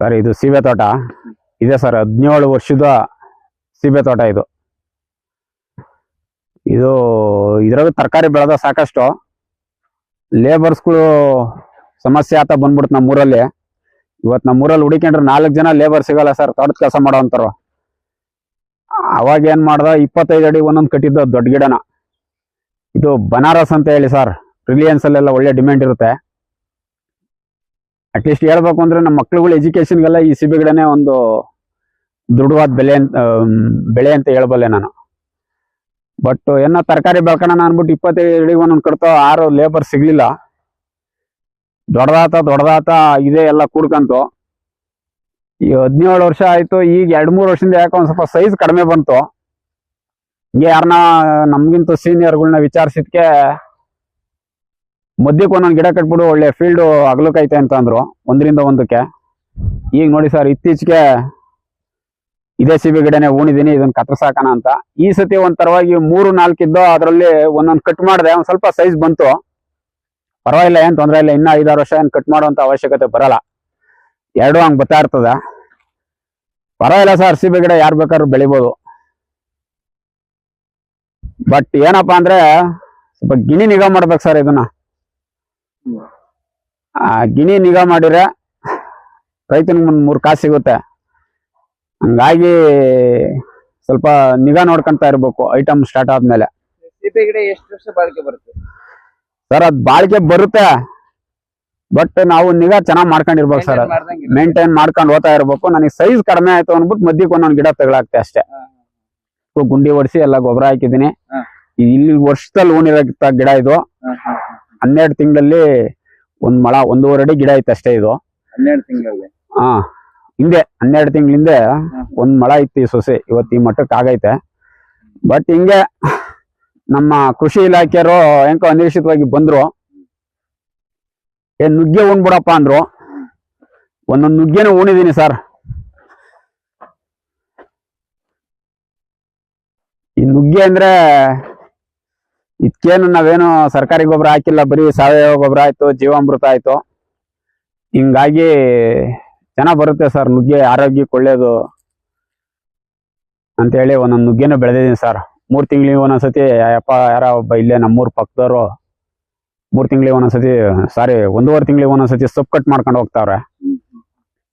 Sir, ಇದು ಸೀಬೆ ತೋಟ. ಇದೆ ಸರ್ ಹದಿನೇಳು ವರ್ಷದ ಸೀಬೆ ತೋಟ ಇದು. ಇದು ಇದ್ರಾಗ ತರಕಾರಿ ಬೆಳೆದ ಸಾಕಷ್ಟು. ಲೇಬರ್ಸ್ಗಳು ಸಮಸ್ಯೆ ಆತ ಬಂದ್ಬಿಡ್ತು ನಮ್ಮೂರಲ್ಲಿ. ಇವತ್ತು ನಮ್ಮೂರಲ್ಲಿ ಹುಡುಕೊಂಡ್ರೆ ನಾಲ್ಕು ಜನ ಲೇಬರ್ ಸಿಗಲ್ಲ ಸರ್, ತೋಟದ ಕೆಲಸ ಮಾಡೋವಂಥವ್ರು ಅವಾಗ ಏನು ಮಾಡ್ದ, ಇಪ್ಪತ್ತೈದು ಅಡಿ ಒಂದೊಂದು ಕಟ್ಟಿದ್ದು ದೊಡ್ಡ ಗಿಡನ. ಇದು ಬನಾರಸ್ ಅಂತ ಹೇಳಿ ಸರ್, ರಿಲಿಯನ್ಸ್ ಅಲ್ಲೆಲ್ಲ ಒಳ್ಳೆ ಡಿಮ್ಯಾಂಡ್ ಇರುತ್ತೆ. ಅಟ್ಲೀಸ್ಟ್ ಹೇಳ್ಬೇಕು ಅಂದ್ರೆ ನಮ್ಮ ಮಕ್ಳುಗಳ ಎಜುಕೇಶನ್ಗೆಲ್ಲ ಈ ಸಿಬೆ ಒಂದು ದೃಢವಾದ ಬೆಲೆ ಅಂತ ಬೆಳೆ ಅಂತ ಹೇಳ್ಬಲ್ಲೆ ನಾನು. ಬಟ್ ಏನೋ ತರಕಾರಿ ಬೆಳ್ಕೊಳಣ ಅನ್ಬಿಟ್ಟು ಇಪ್ಪತ್ತೈದು ಅಡಿ ಒಂದೊಂದು ಕಡ್ತೋ ಆರು ಲೇಬರ್ ಸಿಗ್ಲಿಲ್ಲ. ದೊಡ್ಡದಾತ ದೊಡ್ಡದಾತ ಇದೆ ಎಲ್ಲ ಕೂಡ್ಕಂತು. ಈ ಹದಿನೇಳು ವರ್ಷ ಆಯ್ತು, ಈಗ ಎರಡ್ ಮೂರು ವರ್ಷದಿಂದ ಯಾಕೋ ಒಂದ್ ಸ್ವಲ್ಪ ಸೈಜ್ ಕಡಿಮೆ ಬಂತು. ಹಿಂಗೆ ಯಾರನ್ನ ನಮ್ಗಿಂತ ಸೀನಿಯರ್ಗಳನ್ನ ವಿಚಾರಿಸಿದ್ಕೆ ಮಧ್ಯಕ್ಕೆ ಒಂದೊಂದು ಗಿಡ ಕಟ್ಬಿಡು, ಒಳ್ಳೆ ಫೀಲ್ಡ್ ಅಗಲಕ್ಕೈತೆ ಅಂತ ಅಂದ್ರು. ಒಂದರಿಂದ ಒಂದಕ್ಕೆ. ಈಗ ನೋಡಿ ಸರ್ ಇತ್ತೀಚೆಗೆ ಇದೇ ಸಿಬಿ ಗಿಡನೇ ಊಣಿದೀನಿ ಇದನ್ನ ಕತ್ತರ್ಸಾಕಣ ಅಂತ. ಈ ಸತಿ ಒಂದ್ ತರವಾಗಿ ಮೂರು, ನಾಲ್ಕು ಇದ್ದೋ ಅದರಲ್ಲಿ ಒಂದೊಂದು ಕಟ್ ಮಾಡಿದೆ, ಒಂದ್ ಸ್ವಲ್ಪ ಸೈಜ್ ಬಂತು. ಪರವಾಗಿಲ್ಲ, ಏನ್ ತೊಂದರೆ ಇಲ್ಲ. ಇನ್ನ ಐದಾರು ವರ್ಷ ಏನ್ ಕಟ್ ಮಾಡುವಂತ ಅವಶ್ಯಕತೆ ಬರಲ್ಲ. ಎರಡು ಹಂಗ್ ಬರ್ತಾ ಇರ್ತದೆ. ಪರವಾಗಿಲ್ಲ ಸರ್ ಸಿಬಿ ಗಿಡ ಯಾರು ಬೇಕಾದ್ರೂ ಬೆಳಿಬೋದು. ಬಟ್ ಏನಪ್ಪಾ ಅಂದ್ರೆ, ಸ್ವಲ್ಪ ಗಿಣಿ ನಿಗಾ ಮಾಡ್ಬೇಕು ಸರ್ ಇದನ್ನ. ಆ ಗಿಣಿ ನಿಗಾ ಮಾಡಿದ್ರೆ ರೈತನಿಗೆ ಒಂದ್ ಮೂರು ಕಾಸು ಸಿಗುತ್ತೆ. ಹಂಗಾಗಿ ಸ್ವಲ್ಪ ನಿಗಾ ನೋಡ್ಕೊಂತ ಇರ್ಬೇಕು ಐಟಮ್ ಸ್ಟಾರ್ಟ್ ಆದ್ಮೇಲೆ. ಸಿಪೆ ಗಿಡ ಎಷ್ಟು ವರ್ಷ ಬಾಳಿಕೆ ಬರುತ್ತೆ? ಸರ್ ಅದ್ ಬಾಳಿಕೆ ಬರುತ್ತೆ. ಬಟ್ ನಾವು ನಿಗಾ ಚೆನ್ನಾಗ್ ಮಾಡ್ಕೊಂಡಿರ್ಬೇಕು ಸರ್. ಮೇಂಟೈನ್ ಮಾಡ್ಕೊಂಡು ಹೋಗ್ತಾ ಇರ್ಬೇಕು. ನನಗೆ ಸೈಜ್ ಕಡಿಮೆ ಆಯ್ತು ಅನ್ಬಿಟ್ಟು ಮದ್ಯಕ್ಕೆ ಒಂದೊಂದು ಗಿಡ ತಗೊಳಕ್ತೆ ಅಷ್ಟೇ. ಗುಂಡಿ ಹೊಡಿಸಿ ಎಲ್ಲ ಗೊಬ್ಬರ ಹಾಕಿದೀನಿ. ಇಲ್ಲಿ ವರ್ಷದಲ್ಲಿ ಊನಿರಕ್ತ ಗಿಡ ಇದು. ಹನ್ನೆರಡು ತಿಂಗಳಲ್ಲಿ ಒಂದ್ ಮಳ ಒಂದೂವರೆ ಅಡಿ ಗಿಡ ಐತೆ ಅಷ್ಟೇ ಇದು. ಹನ್ನೆರಡು ತಿಂಗಳಲ್ಲಿ. ಹಾ ಹಿಂದೆ ಹನ್ನೆರಡು ತಿಂಗಳಿಂದೆ ಒಂದ್ ಮಳ ಇತ್ತು ಈ ಸೊಸೆ ಇವತ್ತು ಈ ಮಟ್ಟಕ್ಕೆ ಆಗೈತೆ. ಬಟ್ ಹಿಂಗೆ ನಮ್ಮ ಕೃಷಿ ಇಲಾಖೆಯವರು ಹೆಂಕೋ ಅನಿರೀಕ್ಷಿತವಾಗಿ ಬಂದ್ರು. ಏನ್ ನುಗ್ಗೆ ಉಣ್ಬಿಡಪ್ಪ ಅಂದ್ರು. ಒಂದೊಂದು ನುಗ್ಗೆನೂ ಉಣಿದೀನಿ ಸರ್. ಈ ನುಗ್ಗೆ ಅಂದ್ರೆ ಇದಕ್ಕೇನು ನಾವೇನು ಸರ್ಕಾರಿ ಗೊಬ್ಬರ ಹಾಕಿಲ್ಲ, ಬರೀ ಸಾವಯವ ಗೊಬ್ಬರ ಆಯ್ತು, ಜೀವಾಮೃತ ಆಯ್ತು. ಹಿಂಗಾಗಿ ಚೆನ್ನಾಗ್ ಬರುತ್ತೆ ಸರ್, ನುಗ್ಗೆ ಆರೋಗ್ಯಕ್ಕೆ ಒಳ್ಳೇದು ಅಂತೇಳಿ ಒಂದೊಂದು ನುಗ್ಗೆನೂ ಬೆಳೆದಿದ್ದೀನಿ ಸರ್. ಮೂರು ತಿಂಗಳಿಗೆ ಒಂದೊಂದ್ಸತಿ ಯಪ್ಪ ಯಾರ ಒಬ್ಬ ಇಲ್ಲೇ ನಮ್ಮೂರು ಪಕ್ಕದವರು ಮೂರು ತಿಂಗಳಿಗೆ ಒಂದೊಂದ್ಸತಿ, ಸಾರಿ, ಒಂದೂವರೆ ತಿಂಗಳಿಗೆ ಒಂದೊಂದ್ಸತಿ ಸೊಪ್ಪು ಕಟ್ ಮಾಡ್ಕೊಂಡು ಹೋಗ್ತಾವ್ರೆ.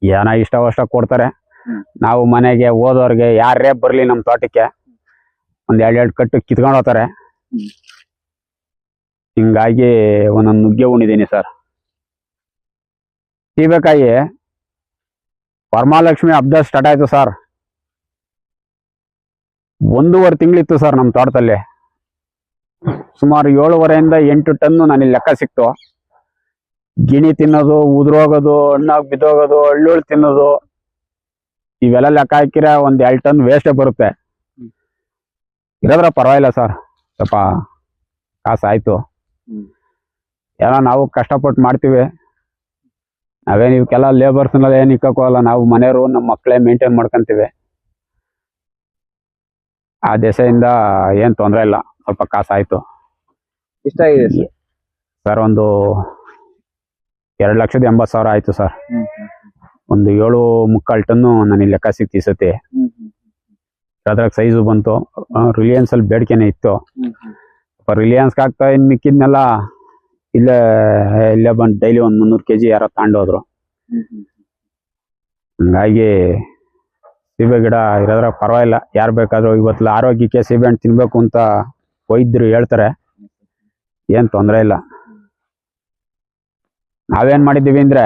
ಏನ ಇಷ್ಟವಷ್ಟ ಕೊಡ್ತಾರೆ. ನಾವು ಮನೆಗೆ ಓದೋರ್ಗೆ ಯಾರೇ ಬರಲಿ ನಮ್ಮ ತೋಟಕ್ಕೆ, ಒಂದು ಎರಡು ಎರಡು ಕಟ್ಟು ಕಿತ್ಕೊಂಡು ಹೋಗ್ತಾರೆ. ಹಿಂಗಾಗಿ ಒಂದೊಂದು ನುಗ್ಗೆ ಉಂಡಿದ್ದೀನಿ ಸರ್ ಸೀಬೆಕಾಯಿ ವರಮಹಾಲಕ್ಷ್ಮಿ ಹಬ್ಬ ಸ್ಟಾರ್ಟ್ ಆಯಿತು ಸರ್ ಒಂದೂವರೆ ತಿಂಗಳಿತ್ತು ಸರ್ ನಮ್ಮ ತೋಟದಲ್ಲಿ. ಸುಮಾರು ಏಳುವರೆಯಿಂದ ಎಂಟು ಟನ್ನು ನನಗೆ ಲೆಕ್ಕ ಸಿಕ್ತು. ಗಿಣಿ ತಿನ್ನೋದು, ಉದುರೋಗೋದು, ಹಣ್ಣಾಗಿ ಬಿದ್ದೋಗೋದು, ಹಳ್ಳುಳ್ಳು ತಿನ್ನೋದು, ಇವೆಲ್ಲ ಲೆಕ್ಕ ಹಾಕಿರ ಒಂದು ಎರಡು ಟನ್ ವೇಸ್ಟೇ ಬರುತ್ತೆ. ಇರೋದ್ರ ಪರವಾಗಿಲ್ಲ ಸರ್ ಸ್ವಲ್ಪ ಕಾಸು ಆಯ್ತು ಹ್ಮ್. ಎಲ್ಲ ನಾವು ಕಷ್ಟಪಟ್ಟು ಮಾಡ್ತೀವಿ. ನಾವೇನು ಇವಕ್ಕೆಲ್ಲ ಲೇಬರ್ಸ್ನೆಲ್ಲ ಏನು ಇಕ್ಕೋಲ್ಲ ನಾವು ಮನೆಯವರು ನಮ್ಮ ಮಕ್ಕಳೇ ಮೇಂಟೈನ್ ಮಾಡ್ಕೊಂತೀವಿ. ಆ ದೆಸೆಯಿಂದ ಏನ್ ತೊಂದರೆ ಇಲ್ಲ. ಸ್ವಲ್ಪ ಕಾಸಾಯ್ತು. ಆಯ್ತು ಇಷ್ಟ ಆಗಿದೆ ಸರ್? ಸರ್ ಒಂದು ಎರಡು ಲಕ್ಷದ ಎಂಬತ್ತು ಸಾವಿರ ಆಯ್ತು ಸರ್. ಒಂದು ಏಳು ಮುಕ್ಕಾಲು ಟನ್ನು ನನಗೆ ಲೆಕ್ಕ ಸಿಕ್ತಿ ಸತಿ ಅದ್ರಾಗ ಸೈಜು ಬಂತು. ರಿಲಿಯನ್ಸ್ ಅಲ್ಲಿ ಬೇಡಿಕೆನೆ ಇತ್ತು. ರಿಲಿಯನ್ಸ್ಗೆ ಆಗ್ತಾ ಇನ್ ಮಿಕ್ಕಿದ್ನೆಲ್ಲ ಇಲ್ಲೇ ಇಲ್ಲೇ ಬಂದು ಡೈಲಿ ಒಂದು ಮುನ್ನೂರು ಕೆ ಜಿ ಯಾರೋ ತಗೊಂಡೋದ್ರು ಹ್ಮ್. ಹಂಗಾಗಿ ಸೀಬೆ ಗಿಡ ಇರೋದ್ರ ಪರವಾಗಿಲ್ಲ. ಯಾರು ಬೇಕಾದ್ರೂ ಇವತ್ತು ಆರೋಗ್ಯಕ್ಕೆ ಸೀಬೆ ಹಣ್ಣು ತಿನ್ಬೇಕು ಅಂತ ವೈದ್ಯರು ಹೇಳ್ತಾರೆ. ಏನ್ ತೊಂದರೆ ಇಲ್ಲ. ನಾವೇನ್ ಮಾಡಿದ್ದೀವಿ ಅಂದ್ರೆ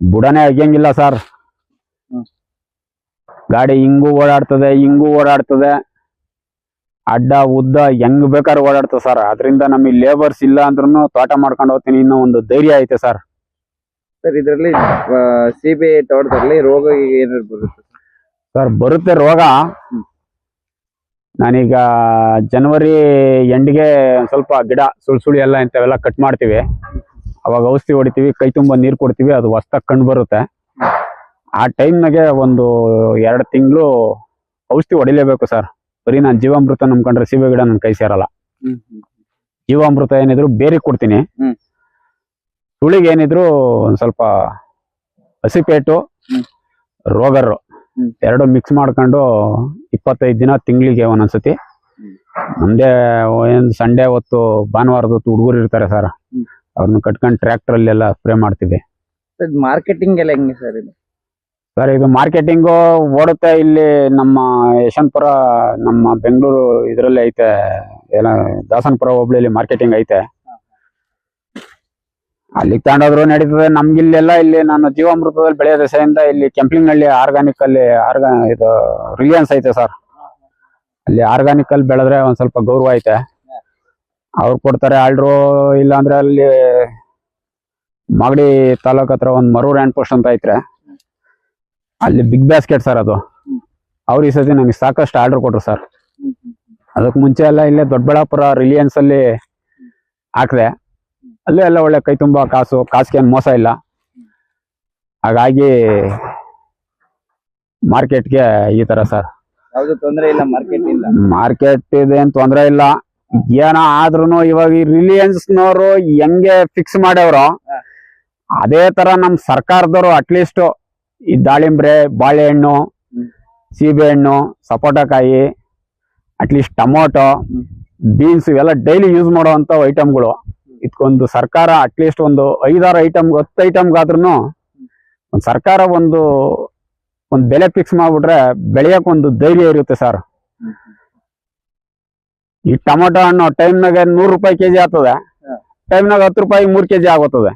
ಬುಡನೇ ಅಗಿಯಂಗಿಲ್ಲ ಸರ್. ಗಾಡಿ ಹಿಂಗೂ ಓಡಾಡ್ತದೆ ಹಿಂಗೂ ಓಡಾಡ್ತದೆ. ಅಡ್ಡ ಉದ್ದ ಹೆಂಗ್ ಬೇಕಾದ್ರೆ ಓಡಾಡ್ತದೆ ಸರ್ ಅದರಿಂದ ನಮಗೆ ಲೇಬರ್ಸ್ ಇಲ್ಲ ಅಂದ್ರೂ ತೋಟ ಮಾಡ್ಕೊಂಡು ಹೋಗ್ತೀನಿ. ಇನ್ನೂ ಒಂದು ಧೈರ್ಯ ಐತೆ ಸರ್ ಸರ್ ಇದರಲ್ಲಿ ಸಿಬಿಐ ತೋಟದಲ್ಲಿ ರೋಗ ಏನಾದ್ರು ಬರುತ್ತೆ ಸರ್ ಬರುತ್ತೆ ರೋಗ. ನಾನೀಗ ಜನವರಿ ಎಂಡ್ಗೆ ಸ್ವಲ್ಪ ಗಿಡ ಸುಳ್ ಸುಳಿ ಎಲ್ಲ ಇಂಥವೆಲ್ಲ ಕಟ್ ಮಾಡ್ತೀವಿ. ಅವಾಗ ಔಷಧಿ ಹೊಡಿತೀವಿ ಕೈ ತುಂಬ ನೀರು ಕೊಡ್ತೀವಿ ಅದು ಹೊಸ್ದಾಗ್ ಕಂಡು ಬರುತ್ತೆ. ಆ ಟೈಮ್ನಾಗೆ ಒಂದು ಎರಡು ತಿಂಗಳು ಔಷಧಿ ಹೊಡಿಲೇಬೇಕು ಸರ್ ಬರೀ ನಾನು ಜೀವಾಮೃತ ನಂಬ್ಕೊಂಡ್ರೆ ಸೀಬೆ ಗಿಡ ನನ್ನ ಕೈ ಸೇರಲ್ಲ. ಜೀವಾಮೃತ ಏನಿದ್ರು ಬೇರೆ ಕೊಡ್ತೀನಿ ಹ್ಮ್. ಸುಳಿಗೆ ಏನಿದ್ರು ಒಂದ್ ಸ್ವಲ್ಪ ಹಸಿಪೇಟು ಹ್ಮ್. ರೋಗರು ಹ್ಮ್. ಎರಡು ಮಿಕ್ಸ್ ಮಾಡ್ಕೊಂಡು ಇಪ್ಪತ್ತೈದು ದಿನ ತಿಂಗಳಿಗೆ ಒಂದೊಂದ್ಸತಿ ಹ್ಮ್. ಮುಂದೆ ಏನ್ ಸಂಡೇ ಹೊತ್ತು ಭಾನುವಾರದ ಹೊತ್ತು ಹುಡುಗರು ಇರ್ತಾರೆ ಸರ್ ಹ್ಮ್. ಅವ್ರನ್ನ ಕಟ್ಕೊಂಡು ಟ್ರ್ಯಾಕ್ಟರ್ ಅಲ್ಲೆಲ್ಲ ಸ್ಪ್ರೇ ಮಾಡ್ತೀವಿ ಮಾರ್ಕೆಟಿಂಗ್ ಎಲ್ಲ ಹೆಂಗೆ ಸರ್ ಇದು ಸರ್, ಇದು ಮಾರ್ಕೆಟಿಂಗು ಓಡುತ್ತೆ ಇಲ್ಲಿ ನಮ್ಮ ಯಶವಂತಪುರ, ನಮ್ಮ ಬೆಂಗಳೂರು ಇದರಲ್ಲಿ ಐತೆ. ಏನ ದಾಸನಪುರ ಹೋಬಳಿಲಿ ಮಾರ್ಕೆಟಿಂಗ್ ಐತೆ. ಅಲ್ಲಿಗೆ ತಗೊಂಡೋದ್ರು ನಡೀತದೆ. ನಮ್ಗಿಲ್ಲೆಲ್ಲ ಇಲ್ಲಿ ನಾನು ಜೀವಾಮೃತದಲ್ಲಿ ಬೆಳೆಯೋ ದೆಸೆಯಿಂದ ಇಲ್ಲಿ ಕೆಂಪ್ಲಿಂಗ್ನಳ್ಳಿ ಆರ್ಗಾನಿಕ್ ಅಲ್ಲಿ ಆರ್ಗಾ ಇದು ರಿಲಿಯನ್ಸ್ ಐತೆ ಸರ್. ಅಲ್ಲಿ ಆರ್ಗಾನಿಕ್ ಅಲ್ಲಿ ಬೆಳೆದ್ರೆ ಒಂದ್ ಸ್ವಲ್ಪ ಗೌರವ ಐತೆ. ಅವ್ರು ಕೊಡ್ತಾರೆ. ಆಲ್ಡ್ರು ಇಲ್ಲಾಂದ್ರೆ ಅಲ್ಲಿ ಮಾಗಡಿ ತಾಲೂಕ್ ಹತ್ರ ಒಂದ್ ಮರೂರ್ ಹ್ಯಾಂಡ್ ಪೋಸ್ಟ್ ಅಂತ ಐತ್ರೆ. ಅಲ್ಲಿ ಬಿಗ್ ಬ್ಯಾಸ್ಕೆಟ್ ಸರ್ ಅದು. ಅವ್ರು ಈ ಸತಿ ನನಗೆ ಸಾಕಷ್ಟು ಆರ್ಡರ್ ಕೊಟ್ರು ಸರ್ ಅದಕ್ಕೆ ಮುಂಚೆ ಎಲ್ಲ ಇಲ್ಲೇ ದೊಡ್ಡಬಳ್ಳಾಪುರ ರಿಲಿಯನ್ಸ್ ಅಲ್ಲಿ ಹಾಕಿದೆ. ಅಲ್ಲೇ ಎಲ್ಲ ಒಳ್ಳೆ ಕೈ ತುಂಬ ಕಾಸು ಕಾಸಿಗೆ ಏನು ಮೋಸ ಇಲ್ಲ. ಹಾಗಾಗಿ ಮಾರ್ಕೆಟ್ಗೆ ಈ ತರ ಸರ್ ತೊಂದರೆ ಇಲ್ಲ ಮಾರ್ಕೆಟ್ ಇಲ್ಲ. ಮಾರ್ಕೆಟ್ ಇದೇನ್ ತೊಂದರೆ ಇಲ್ಲ. ಏನೋ ಆದ್ರೂನು ಇವಾಗ ಈ ರಿಲಿಯನ್ಸ್ನವರು ಹೆಂಗೆ ಫಿಕ್ಸ್ ಮಾಡ್ಯವ್ರು ಅದೇ ತರ ನಮ್ ಸರ್ಕಾರದವರು ಅಟ್ಲೀಸ್ಟ್ ಈ ದಾಳಿಂಬ್ರೆ ಬಾಳೆಹಣ್ಣು. ಸೀಬೆಹಣ್ಣು ಸಪೋಟಕಾಯಿ ಅಟ್ಲೀಸ್ಟ್ ಟೊಮೊಟೊ ಬೀನ್ಸ್ ಇವೆಲ್ಲ ಡೈಲಿ ಯೂಸ್ ಮಾಡುವಂತ ಐಟಮ್ಗಳು ಇದಕ್ಕೊಂದು ಸರ್ಕಾರ ಅಟ್ಲೀಸ್ಟ್ ಒಂದು ಐದಾರು ಐಟಮ್ ಹತ್ತು ಐಟಮ್ಗಾದ್ರೂ ಒಂದು ಸರ್ಕಾರ ಒಂದು ಒಂದು ಬೆಲೆ ಫಿಕ್ಸ್ ಮಾಡಿಬಿಟ್ರೆ ಬೆಳೆಯಕ್ಕೆ ಒಂದು ಧೈರ್ಯ ಇರುತ್ತೆ ಸರ್ ಈ ಟೊಮೊಟೊ ಹಣ್ಣು ಟೈಮ್ನಾಗ ನೂರು ರೂಪಾಯಿ ಕೆಜಿ ಆಗ್ತದೆ. ಟೈಮ್ನಾಗ ಹತ್ತು ರೂಪಾಯಿ ಮೂರ್ ಕೆಜಿ ಆಗುತ್ತದೆ.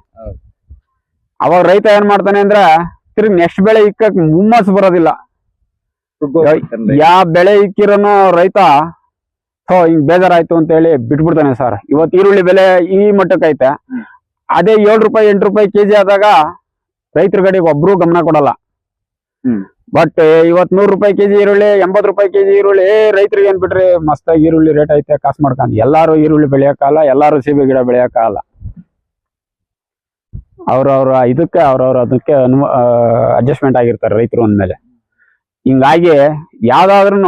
ಅವಾಗ ರೈತ ಏನ್ ಮಾಡ್ತಾನೆ ಅಂದ್ರೆ ತಿರ್ಗಿ ನೆಕ್ಸ್ಟ್ ಬೆಳೆ ಇಕ್ಕಕ್ ಮುಮ್ಮಸ್ ಬರೋದಿಲ್ಲ. ಯಾವ ಬೆಳೆ ಇಕ್ಕಿರೋನು ರೈತ ಸೊ ಹಿಂಗ್ ಬೇಜಾರಾಯ್ತು ಅಂತ ಹೇಳಿ ಬಿಟ್ಬಿಡ್ತಾನೆ ಸರ್. ಇವತ್ತು ಈರುಳ್ಳಿ ಬೆಲೆ ಈ ಮಟ್ಟಕ್ಕೆ ಐತೆ ಅದೇ ಏಳು ರೂಪಾಯಿ ಎಂಟು ರೂಪಾಯಿ ಕೆಜಿ ಆದಾಗ ರೈತರ ಕಡೆಗೆ ಒಬ್ರು ಗಮನ ಕೊಡಲ್ಲ. ಬಟ್ ಇವತ್ ನೂರು ರೂಪಾಯಿ ಕೆಜಿ ಈರುಳ್ಳಿ ಎಂಬತ್ ರೂಪಾಯಿ ಕೆಜಿ ಈರುಳ್ಳಿ ರೈತರಿಗೆ ಏನ್ ಬಿಟ್ರಿ? ಮಸ್ತಾಗಿ ಈರುಳ್ಳಿ ರೇಟ್ ಐತೆ ಕಾಸು ಮಾಡ್ಕೊಂಡು ಎಲ್ಲಾರು ಈರುಳ್ಳಿ ಬೆಳೆಯಕ್ಕಾಗಲ್ಲ ಎಲ್ಲಾರು ಸೀಬೆ ಗಿಡ ಬೆಳೆಯಕ್ಕಾಗಲ್ಲ ಅವ್ರವ್ರ ಇದಕ್ಕೆ ಅವ್ರವ್ರ ಅದಕ್ಕೆ ಅನು ಅಡ್ಜಸ್ಟ್ಮೆಂಟ್ ಆಗಿರ್ತಾರೆ ರೈತರು ಅಂದಮೇಲೆ ಹಿಂಗಾಗಿ ಯಾವ್ದಾದ್ರೂ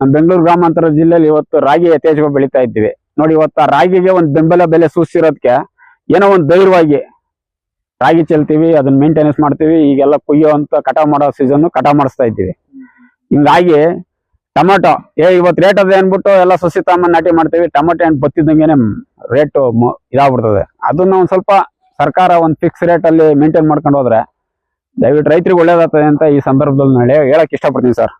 ನಮ್ಮ ಬೆಂಗಳೂರು ಗ್ರಾಮಾಂತರ ಜಿಲ್ಲೆಯಲ್ಲಿ ಇವತ್ತು ರಾಗಿ ಯಥೇಚ್ಛವಾಗಿ ಬೆಳೀತಾ ಇದ್ದೀವಿ. ನೋಡಿ ಇವತ್ತು ಆ ರಾಗಿಗೆ ಒಂದು ಬೆಂಬಲ ಬೆಲೆ ಸೂಚಿಸಿರೋದಕ್ಕೆ ಏನೋ ಒಂದು ಧೈರ್ಯವಾಗಿ ರಾಗಿ ಚೆಲ್ತೀವಿ, ಅದನ್ನ ಮೇಂಟೆನೆನ್ಸ್ ಮಾಡ್ತೀವಿ, ಈಗೆಲ್ಲ ಕುಯ್ಯೋ ಅಂತ ಕಟಾವ್ ಮಾಡೋ ಸೀಸನ್ ಕಟಾವು ಮಾಡಿಸ್ತಾ ಇದ್ದೀವಿ. ಹಿಂಗಾಗಿ ಟೊಮೆಟೊ, ಏ, ಇವತ್ತು ರೇಟ್ ಅದೇ ಅನ್ಬಿಟ್ಟು ಎಲ್ಲ ಸಸಿ ತಾಮ ನಾಟಿ ಮಾಡ್ತೀವಿ, ಟೊಮೆಟೊ ಹಣ್ಣು ಬತ್ತಿದ್ದಂಗೆನೆ ರೇಟು ಇದಾಗ್ಬಿಡ್ತದೆ. ಅದನ್ನ ಒಂದ್ ಸ್ವಲ್ಪ ಸರ್ಕಾರ ಒಂದು ಫಿಕ್ಸ್ ರೇಟ್ ಅಲ್ಲಿ ಮೇಂಟೈನ್ ಮಾಡ್ಕೊಂಡು ಹೋದ್ರೆ ದಯವಿಟ್ಟು ರೈತರಿಗೆ ಒಳ್ಳೇದಾಗ್ತದೆ ಅಂತ ಈ ಸಂದರ್ಭದಲ್ಲಿ ಹೇಳಕ್ ಇಷ್ಟಪಡ್ತೀನಿ ಸರ್.